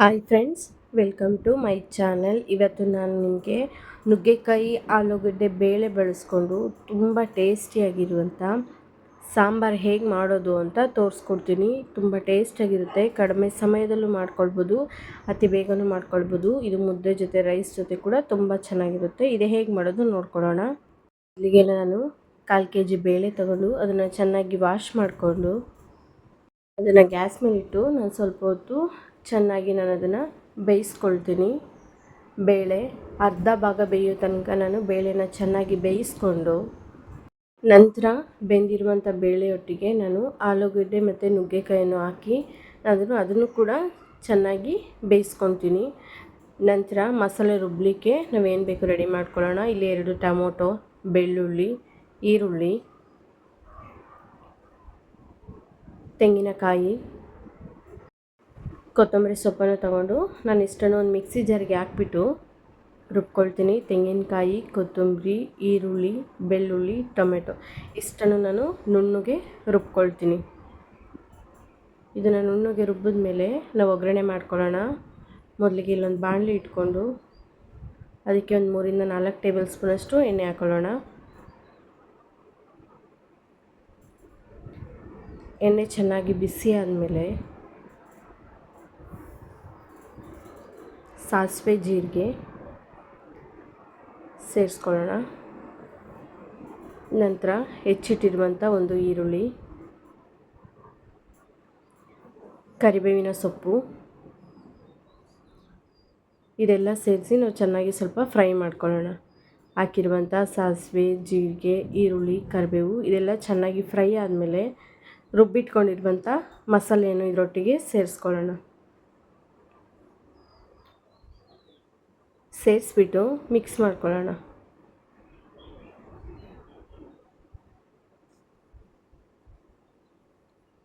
Hi friends welcome to my channel ಇವತ್ತು ನಾನು ನಿಮಗೆ ನುಗ್ಗೆಕಾಯಿ, ಆಲೂಗಡ್ಡೆ ಬೇಳೆ ಬಳಸ್ಕೊಂಡು ತುಂಬ ಟೇಸ್ಟಿಯಾಗಿರುವಂಥ ಸಾಂಬಾರು ಹೇಗೆ ಮಾಡೋದು ಅಂತ ತೋರಿಸ್ಕೊಡ್ತೀನಿ. ತುಂಬ ಟೇಸ್ಟಾಗಿರುತ್ತೆ ಕಡಿಮೆ ಸಮಯದಲ್ಲೂ ಮಾಡ್ಕೊಳ್ಬೋದು, ಅತಿ ಬೇಗನೂ ಮಾಡ್ಕೊಳ್ಬೋದು. ಇದು ಮುದ್ದೆ ಜೊತೆ, ರೈಸ್ ಜೊತೆ ಕೂಡ ತುಂಬ ಚೆನ್ನಾಗಿರುತ್ತೆ. ಇದು ಹೇಗೆ ಮಾಡೋದು ನೋಡ್ಕೊಳ್ಳೋಣ. ಇಲ್ಲಿಗೆ ನಾನು ಕಾಲು ಕೆ ಜಿ ಬೇಳೆ ತಗೊಂಡು ಅದನ್ನು ಚೆನ್ನಾಗಿ ವಾಶ್ ಮಾಡಿಕೊಂಡು ಅದನ್ನು ಗ್ಯಾಸ್ ಮೇಲೆ ಇಟ್ಟು ನಾನು ಸ್ವಲ್ಪ ಹೊತ್ತು ಚೆನ್ನಾಗಿ ನಾನು ಅದನ್ನು ಬೇಯಿಸ್ಕೊಳ್ತೀನಿ. ಬೇಳೆ, ಅರ್ಧ ಭಾಗ ಬೇಯೋ ತನಕ ನಾನು ಬೇಳೆನ ಚೆನ್ನಾಗಿ ಬೇಯಿಸ್ಕೊಂಡು, ನಂತರ ಬೆಂದಿರುವಂಥ ಬೇಳೆಯೊಟ್ಟಿಗೆ ನಾನು ಆಲೂಗಡ್ಡೆ ಮತ್ತು ನುಗ್ಗೆಕಾಯನ್ನು ಹಾಕಿ ಅದನ್ನು ಅದನ್ನು ಕೂಡ ಚೆನ್ನಾಗಿ ಬೇಯಿಸ್ಕೊತೀನಿ ನಂತರ ಮಸಾಲೆ ರುಬ್ಬಲಿಕ್ಕೆ ನಾವೇನು ಬೇಕು ರೆಡಿ ಮಾಡ್ಕೊಳ್ಳೋಣ. ಇಲ್ಲಿ ಎರಡು ಟೊಮೊಟೊ, ಬೆಳ್ಳುಳ್ಳಿ, ಈರುಳ್ಳಿ, ತೆಂಗಿನಕಾಯಿ ಕೊತ್ತಂಬರಿ ಸೊಪ್ಪನ್ನು ತಗೊಂಡು ನಾನು ಇಷ್ಟನ್ನು ಒಂದು ಮಿಕ್ಸಿ ಜಾರಿಗೆ ಹಾಕ್ಬಿಟ್ಟು ರುಬ್ಕೊಳ್ತೀನಿ. ತೆಂಗಿನಕಾಯಿ, ಕೊತ್ತಂಬರಿ, ಈರುಳ್ಳಿ, ಬೆಳ್ಳುಳ್ಳಿ, ಟೊಮೆಟೊ ಇಷ್ಟನ್ನು ನಾನು ನುಣ್ಣಗೆ ರುಬ್ಕೊಳ್ತೀನಿ. ಇದನ್ನು ನುಣ್ಣಗೆ ರುಬ್ಬಿದ ಮೇಲೆ ನಾವು ಒಗ್ಗರಣೆ ಮಾಡ್ಕೊಳ್ಳೋಣ. ಮೊದಲಿಗೆ ಇಲ್ಲೊಂದು ಬಾಣಲಿ ಇಟ್ಕೊಂಡು ಅದಕ್ಕೆ ಒಂದು ಮೂರಿಂದ ನಾಲ್ಕು ಟೇಬಲ್ ಸ್ಪೂನಷ್ಟು ಎಣ್ಣೆ ಹಾಕೊಳ್ಳೋಣ. ಎಣ್ಣೆ ಚೆನ್ನಾಗಿ ಬಿಸಿ ಆದಮೇಲೆ ಸಾಸಿವೆ ಜೀರಿಗೆ ಸೇರಿಸ್ಕೊಳ್ಳೋಣ. ನಂತರ ಹೆಚ್ಚಿಟ್ಟಿರುವಂಥ ಒಂದು ಈರುಳ್ಳಿ, ಕರಿಬೇವಿನ ಸೊಪ್ಪು, ಇದೆಲ್ಲ ಸೇರಿಸಿ ನಾವು ಚೆನ್ನಾಗಿ ಸ್ವಲ್ಪ ಫ್ರೈ ಮಾಡ್ಕೊಳ್ಳೋಣ. ಹಾಕಿರುವಂಥ ಸಾಸಿವೆ, ಜೀರಿಗೆ, ಈರುಳ್ಳಿ, ಕರಿಬೇವು ಇದೆಲ್ಲ ಚೆನ್ನಾಗಿ ಫ್ರೈ ಆದಮೇಲೆ ರುಬ್ಬಿಟ್ಕೊಂಡಿರುವಂಥ ಮಸಾಲೆಯನ್ನು ಇದರೊಟ್ಟಿಗೆ ಸೇರಿಸ್ಕೊಳ್ಳೋಣ. ಸೇರಿಸ್ಬಿಟ್ಟು ಮಿಕ್ಸ್ ಮಾಡ್ಕೊಳ್ಳೋಣ.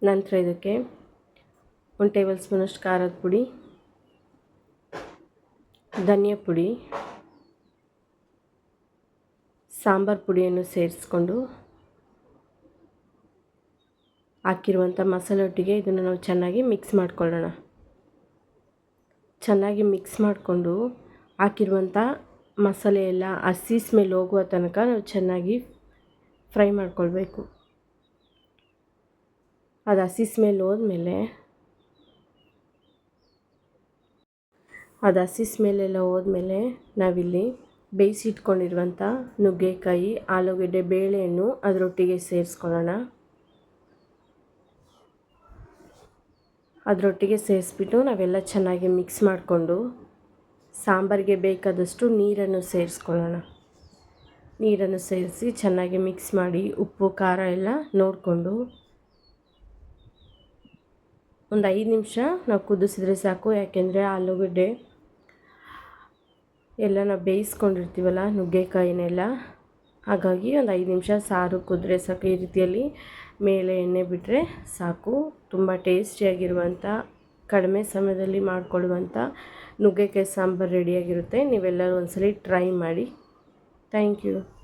ನಂತರ ಇದಕ್ಕೆ ಒಂದು ಟೇಬಲ್ ಸ್ಪೂನಷ್ಟು ಖಾರದ ಪುಡಿ, ಧನಿಯಾ ಪುಡಿ, ಸಾಂಬಾರು ಪುಡಿಯನ್ನು ಸೇರಿಸ್ಕೊಂಡು ಹಾಕಿರುವಂಥ ಮಸಾಲೆ ಒಟ್ಟಿಗೆ ಇದನ್ನು ನಾವು ಚೆನ್ನಾಗಿ ಮಿಕ್ಸ್ ಮಾಡ್ಕೊಳ್ಳೋಣ. ಚೆನ್ನಾಗಿ ಮಿಕ್ಸ್ ಮಾಡಿಕೊಂಡು ಹಾಕಿರುವಂಥ ಮಸಾಲೆ ಎಲ್ಲ ಹಸಿ ಸ್ಮೆಲ್ ಹೋಗುವ ತನಕ ನಾವು ಚೆನ್ನಾಗಿ ಫ್ರೈ ಮಾಡ್ಕೊಳ್ಬೇಕು. ಅದು ಹಸಿ ಸ್ಮೆಲ್ ಹೋದ್ಮೇಲೆ ಅದು ಹಸಿ ಸ್ಮೆಲ್ಲೆಲ್ಲ ಹೋದ್ಮೇಲೆ ನಾವಿಲ್ಲಿ ಬೇಯಿಸಿಟ್ಕೊಂಡಿರುವಂಥ ನುಗ್ಗೆಕಾಯಿ, ಆಲೂಗೆಡ್ಡೆ ಬೇಳೆಯನ್ನು ಅದರೊಟ್ಟಿಗೆ ಸೇರಿಸ್ಕೊಳ್ಳೋಣ. ಅದರೊಟ್ಟಿಗೆ ಸೇರಿಸ್ಬಿಟ್ಟು ನಾವೆಲ್ಲ ಚೆನ್ನಾಗಿ ಮಿಕ್ಸ್ ಮಾಡಿಕೊಂಡು ಸಾಂಬಾರಿಗೆ ಬೇಕಾದಷ್ಟು ನೀರನ್ನು ಸೇರಿಸ್ಕೊಳ್ಳೋಣ. ನೀರನ್ನು ಸೇರಿಸಿ ಚೆನ್ನಾಗಿ ಮಿಕ್ಸ್ ಮಾಡಿ ಉಪ್ಪು, ಖಾರ ಎಲ್ಲ ನೋಡಿಕೊಂಡು ಒಂದು ಐದು ನಿಮಿಷ ನಾವು ಕುದಿಸಿದ್ರೆ ಸಾಕು. ಯಾಕೆಂದರೆ ಆಲೂಗಡ್ಡೆ ಎಲ್ಲ ನಾವು ಬೇಯಿಸ್ಕೊಂಡಿರ್ತೀವಲ್ಲ, ನುಗ್ಗೆಕಾಯಿನೆಲ್ಲ. ಹಾಗಾಗಿ ಒಂದು ಐದು ನಿಮಿಷ ಸಾರು ಕುದ್ರೆ ಸಾಕು. ಈ ರೀತಿಯಲ್ಲಿ ಮೇಲೆ ಎಣ್ಣೆ ಬಿಟ್ಟರೆ ಸಾಕು. ತುಂಬ ಟೇಸ್ಟಿಯಾಗಿರುವಂಥ ಕಡಿಮೆ ಸಮಯದಲ್ಲಿ ಮಾಡಿಕೊಳ್ಳುವಂಥ ನುಗ್ಗೆಕಾಯಿ ಸಾಂಬಾರು ರೆಡಿಯಾಗಿರುತ್ತೆ. ನೀವೆಲ್ಲರೂ ಒಂದ್ಸಲಿ ಟ್ರೈ ಮಾಡಿ. Thank you.